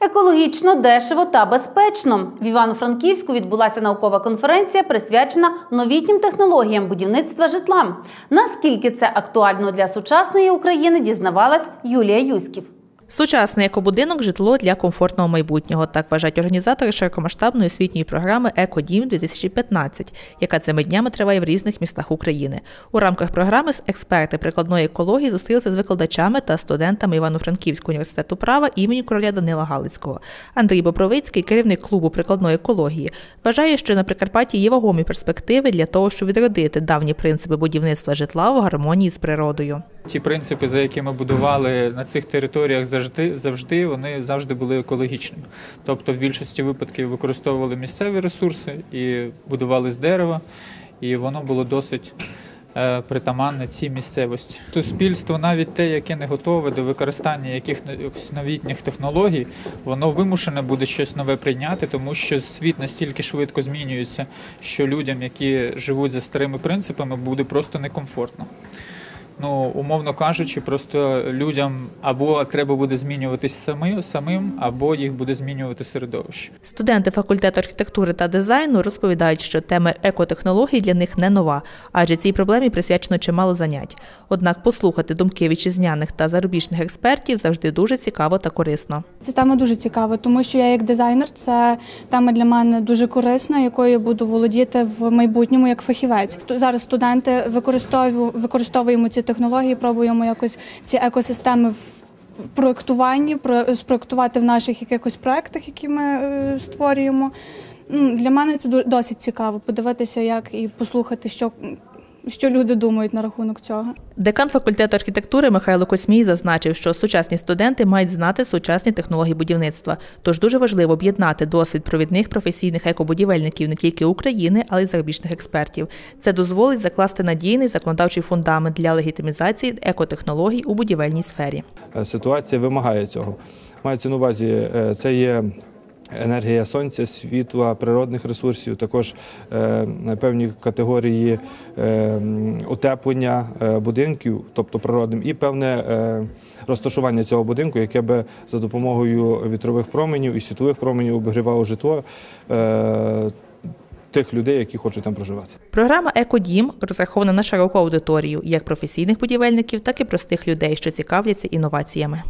Екологічно, дешево та безпечно. В Івано-Франківську відбулася наукова конференція, присвячена новітнім технологіям будівництва житла. Наскільки це актуально для сучасної України, дізнавалась Юлія Юськів. Сучасний екобудинок житло для комфортного майбутнього. Так вважають організатори широкомасштабної освітньої програми Екодім 2015 яка цими днями триває в різних містах України. У рамках програми експерти прикладної екології зустрілися з викладачами та студентами Івано-Франківського університету права імені короля Данила Галицького. Андрій Бобровицький, керівник клубу прикладної екології, вважає, що на Прикарпатті є вагомі перспективи для того, щоб відродити давні принципи будівництва житла в гармонії з природою. Ті принципи, за якими будували на цих територіях завжди, завжди вони завжди були екологічними. Тобто, в більшості випадків використовували місцеві ресурси і будували з дерева, і воно було досить е, притаманне цій місцевості. Суспільство, навіть те, яке не готове до використання якихось новітніх технологій, воно вимушене буде щось нове прийняти, тому що світ настільки швидко змінюється, що людям, які живуть за старими принципами, буде просто некомфортно. Ну, умовно кажучи, просто людям або треба буде змінюватись самим, самим, або їх буде змінювати середовище. Студенти факультету архітектури та дизайну розповідають, що тема екотехнологій для них не нова, адже цій проблемі присвячено чимало занять. Однак послухати думки вітчизняних та зарубіжних експертів завжди дуже цікаво та корисно. Ця тема дуже цікава, тому що я як дизайнер, це тема для мене дуже корисна, якою я буду володіти в майбутньому як фахівець. Зараз студенти використовуємо використовуємо ці технології, пробуємо якось ці екосистеми в проєктуванні, про- спроєктувати в наших якихось проєктах, які ми е, створюємо. Для мене це досить цікаво подивитися, як і послухати, що, що люди думають на рахунок цього. Декан факультету архітектури Михайло Космій зазначив, що сучасні студенти мають знати сучасні технології будівництва. Тож дуже важливо об'єднати досвід провідних професійних екобудівельників не тільки України, але й зарубіжних експертів. Це дозволить закласти надійний законодавчий фундамент для легітимізації екотехнологій у будівельній сфері. Е, ситуація вимагає цього. Мається на увазі, е, це є енергія сонця, світла, природних ресурсів, також е, певні категорії е, утеплення е, будинків, тобто природним, і певне розташування цього будинку, яке би за допомогою вітрових променів і світлових променів обігрівало житло. Тих людей, які хочуть там проживати. Програма Екодім розрахована на широку аудиторію як професійних будівельників, так і простих людей, що цікавляться інноваціями.